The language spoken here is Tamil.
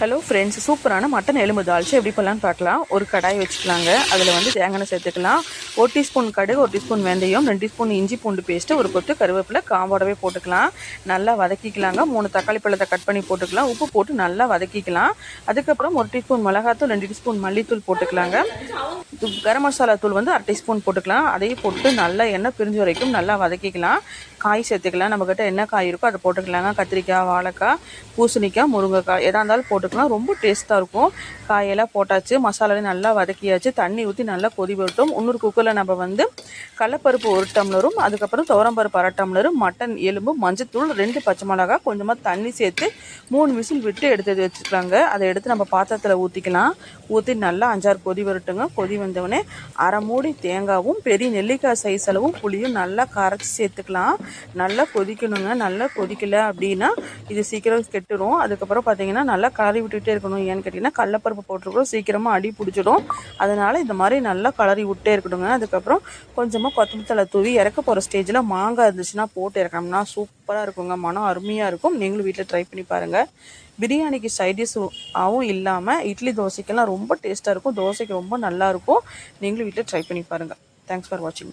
ஹலோ ஃப்ரெண்ட்ஸ் சூப்பரான மட்டன் எலும்பு தால்ச்சி எப்படி பண்ணலான்னு பார்க்கலாம். ஒரு கடாய் வச்சுக்கலாங்க. அதில் வந்து தேங்காய் சேர்த்துக்கலாம். ஒரு டீஸ்பூன் கடுகு ஒரு டீஸ்பூன் வெந்தயம் ரெண்டு டீஸ்பூன் இஞ்சி பூண்டு பேஸ்ட்டு ஒரு கொத்து கருவேப்பிலை காம்போடவே போட்டுக்கலாம். நல்லா வதக்கிக்கலாங்க. மூணு தக்காளி பழத்தை கட் பண்ணி போட்டுக்கலாம். உப்பு போட்டு நல்லா வதக்கிக்கலாம். அதுக்கப்புறம் ஒரு டீஸ்பூன் மிளகாத்தூள் ரெண்டு டீஸ்பூன் மல்லித்தூள் போட்டுக்கலாங்க. கரம் மசாலா தூள் வந்து அரை டீஸ்பூன் போட்டுக்கலாம். அதையும் போட்டு நல்லா எண்ணெய் பிரிஞ்சு வரைக்கும் நல்லா வதக்கிக்கலாம். காய் சேர்த்துக்கலாம். நம்மக்கிட்ட என்ன காய் இருக்கோ அதை போட்டுக்கலாங்க. கத்திரிக்காய் வாழைக்காய் பூசணிக்காய் முருங்கைக்காய் எதாக இருந்தாலும் போட்டுக்கலாம். ரொம்ப டேஸ்ட்டாக இருக்கும். காயெல்லாம் போட்டாச்சு. மசாலாலையும் நல்லா வதக்கியாச்சு. தண்ணி ஊற்றி நல்லா கொதி வரட்டும். இன்னொரு குக்கரில் நம்ம வந்து கடலப்பருப்பு ஒரு டம்ளரும் அதுக்கப்புறம் துவரம்பருப்பு அரை டம்ளரும் மட்டன் எலும்பு மஞ்சத்தூள் ரெண்டு பச்சை மிளகா கொஞ்சமாக தண்ணி சேர்த்து மூணு விசில் விட்டு எடுத்து வச்சுக்கலாங்க. அதை எடுத்து நம்ம பாத்திரத்தில் ஊற்றிக்கலாம் ஊற்றி நல்லா அஞ்சாறு கொதி வரட்டுங்க. கொதி வந்தவொடனே அரை மூடி தேங்காவும் பெரிய நெல்லிக்காய் சைஸ் அளவும் புளியும் நல்லா கரைச்சி சேர்த்துக்கலாம். நல்லா கொதிக்கணுங்க. நல்லா கொதிக்கலை அப்படின்னா இது சீக்கிரம் கெட்டுடும் அதுக்கப்புறம் பார்த்தீங்கன்னா நல்லா கலரி விட்டுகிட்டே இருக்கணும். ஏன்னு கேட்டிங்கன்னா கடலப்பருப்பு போட்டுருக்கோம் சீக்கிரமாக அடி பிடிச்சிடும். அதனால் இந்த மாதிரி நல்லா கலரி விட்டே இருக்கணுங்க. அதுக்கப்புறம் கொஞ்சமாக கொத்தமத்தலை தழை தூவி இறக்க போகிற ஸ்டேஜில் மாங்காய் இருந்துச்சுன்னா போட்டு இறக்கணும்னா சூப்பராக இருக்குங்க. மனம் அருமையாக இருக்கும். நீங்களும் வீட்டில் ட்ரை பண்ணி பாருங்கள் பிரியாணிக்கு சைடிஷ் ஆகவும் இல்லாமல் இட்லி தோசைக்கெல்லாம் ரொம்ப டேஸ்ட்டாக இருக்கும். தோசைக்கு ரொம்ப நல்லாயிருக்கும் நீங்களும் வீட்டில் ட்ரை பண்ணி பாருங்கள் தேங்க்ஸ் ஃபார் வாட்சிங்